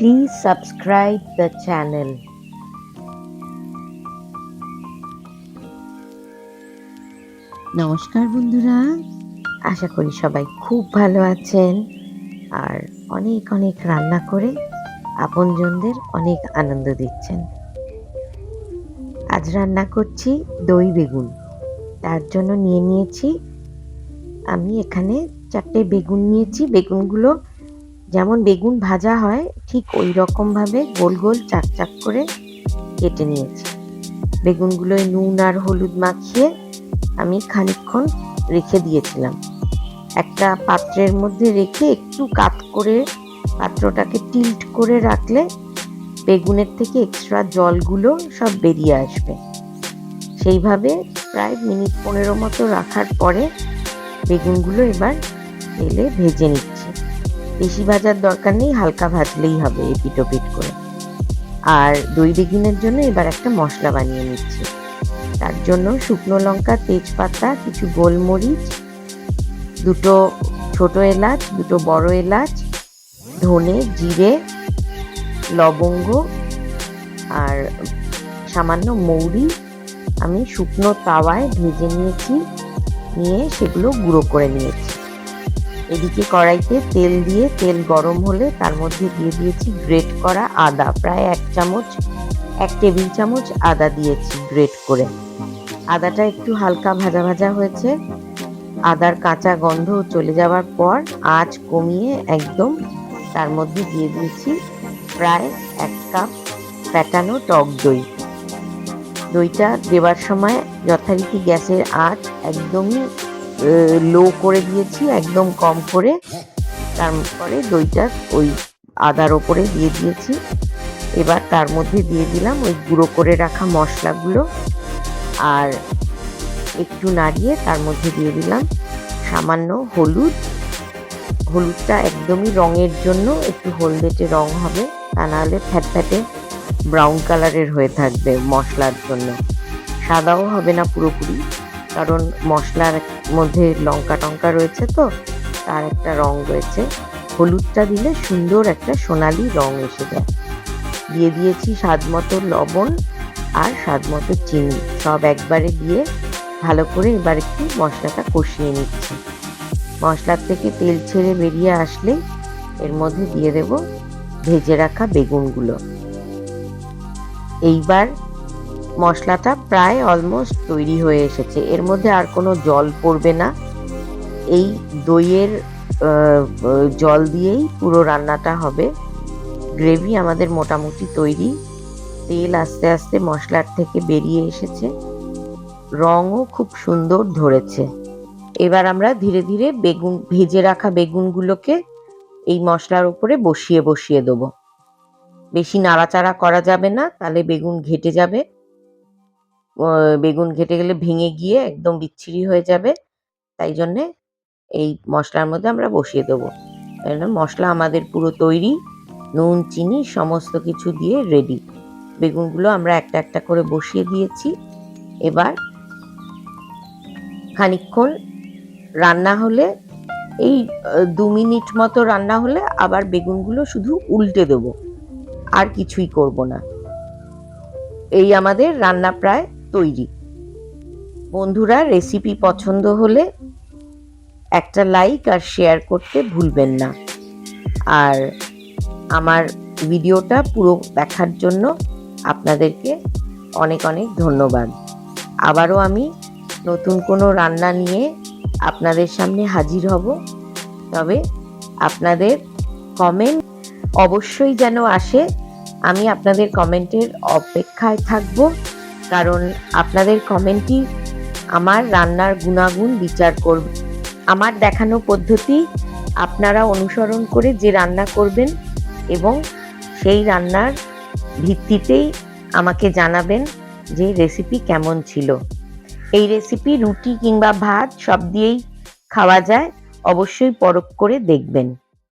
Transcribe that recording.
Please subscribe the channel. নমস্কার বন্ধুরা। আশা করি সবাই খুব ভালো আছেন আর অনেক অনেক রান্না করে আপনজনদের অনেক আনন্দ দিচ্ছেন। আজ রান্না করছি দই বেগুন। তার জন্য নিয়ে নিয়েছি। আমি এখানে চারটে বেগুন নিয়েছি। বেগুনগুলো যেমন বেগুন ভাজা হয়, ঠিক ওই রকমভাবে গোল গোল চাক চাক করে কেটে নিয়েছি। বেগুনগুলোয় নুন আর হলুদ মাখিয়ে আমি খানিকক্ষণ রেখে দিয়েছিলাম। একটা পাত্রের মধ্যে রেখে একটু কাত করে পাত্রটাকে টিল্ট করে রাখলে বেগুনের থেকে এক্সট্রা জলগুলো সব বেরিয়ে আসবে। সেইভাবে প্রায় মিনিট পনেরো মতো রাখার পরে বেগুনগুলো এবার তেলে ভেজে নিচ্ছি। বেশি ভাজার দরকার নেই, হালকা ভাজলেই হবে এপিট ওপিট করে। আর দই বেগুনের জন্য এবার একটা মশলা বানিয়ে নিচ্ছি। তার জন্য শুকনো লঙ্কা, তেজপাতা, কিছু গোলমরিচ, দুটো ছোট এলাচ, দুটো বড় এলাচ, ধনে, জিরে, লবঙ্গ আর সামান্য মৌরি। আমি শুকনো তাওয়ায় ভেজে নিয়েছি, নিয়ে সেগুলো গুঁড়ো করে নিয়েছি। এদিকে কড়াইতে তেল দিয়ে তেল গরম হলে তার মধ্যে দিয়ে দিয়েছি গ্রেট করা আদা। প্রায় এক চামচ, এক টেবিল চামচ আদা দিয়েছি গ্রেট করে। আদাটা একটু হালকা ভাজা ভাজা হয়েছে। আদার কাঁচা গন্ধ চলে যাওয়ার পর আঁচ কমিয়ে একদম তার মধ্যে দিয়ে দিয়েছি প্রায় এক কাপ ফ্যাটানো টক দই। দইটা দেওয়ার সময় যথারীতি গ্যাসের আঁচ একদমই লো করে দিয়েছি, একদম কম করে। তারপরে দইটা ওই আদার ওপরে দিয়ে দিয়েছি। এবার তার মধ্যে দিয়ে দিলাম ওই গুঁড়ো করে রাখা মশলাগুলো। আর একটু নাড়িয়ে তার মধ্যে দিয়ে দিলাম সামান্য হলুদ। হলুদটা একদমই রঙের জন্য একটু হলদেটে রং হবে, তা নাহলে ফ্যাট ফ্যাটে ব্রাউন কালারের হয়ে থাকবে মশলার জন্য। সাদাও হবে না পুরোপুরি। কারণ মশলার মধ্যে লঙ্কা টঙ্কা রয়েছে তো, তার একটা রং রয়েছে। হলুদটা দিলে সুন্দর একটা সোনালি রং এসে যায়। দিয়ে দিয়েছি স্বাদ মতো লবণ আর স্বাদ মতো চিনি। সব একবারে দিয়ে ভালো করে এবার একটু মশলাটা কষিয়ে নিচ্ছি। মশলার থেকে তেল ছেড়ে বেরিয়ে আসলে এর মধ্যে দিয়ে দেব ভেজে রাখা বেগুনগুলো। এইবার মশলাটা প্রায় অলমোস্ট তৈরি হয়ে এসেছে। এর মধ্যে আর কোনো জল পড়বে না। এই দইয়ের জল দিয়েই পুরো রান্নাটা হবে। গ্রেভি আমাদের মোটামুটি তৈরি। তেল আস্তে আস্তে মশলার থেকে বেরিয়ে এসেছে। রঙও খুব সুন্দর ধরেছে। এবার আমরা ধীরে ধীরে বেগুন, ভেজে রাখা বেগুনগুলোকে এই মশলার উপরে বসিয়ে বসিয়ে দেবো। বেশি নাড়াচাড়া করা যাবে না, তাহলে বেগুন ঘেটে যাবে। বেগুন ঘেটে গেলে ভেঙে গিয়ে একদম বিচ্ছিরি হয়ে যাবে। তাই জন্যে এই মশলার মধ্যে আমরা বসিয়ে দেবো। মশলা আমাদের পুরো তৈরি। নুন, চিনি সমস্ত কিছু দিয়ে রেডি বেগুনগুলো আমরা একটা একটা করে বসিয়ে দিয়েছি। এবার খানিক্ষণ রান্না হলে, এই দু মিনিট মতো রান্না হলে আবার বেগুনগুলো শুধু উল্টে দেবো। আর কিছুই করব না। এই আমাদের রান্না প্রায় তৈরি। বন্ধুরা রেসিপি পছন্দ হলে একটা লাইক আর শেয়ার করতে ভুলবেন না। আর আমার ভিডিওটা পুরো দেখার জন্য আপনাদেরকে অনেক অনেক ধন্যবাদ। আবারও আমি নতুন কোনো রান্না নিয়ে আপনাদের সামনে হাজির হব। তবে আপনাদের কমেন্ট অবশ্যই যেন আসে। আমি আপনাদের কমেন্টের অপেক্ষায় থাকব। কারণ আপনাদের কমেন্টই আমার রান্নার গুণাগুণ বিচার করবে। আমার দেখানো পদ্ধতি, আপনারা অনুসরণ করে যে রান্না করবেন এবং সেই রান্নার ভিত্তিতেই আমাকে জানাবেন যে রেসিপি কেমন ছিল। এই রেসিপি রুটি কিংবা ভাত সব দিয়েই খাওয়া যায়, অবশ্যই পরখ করে দেখবেন।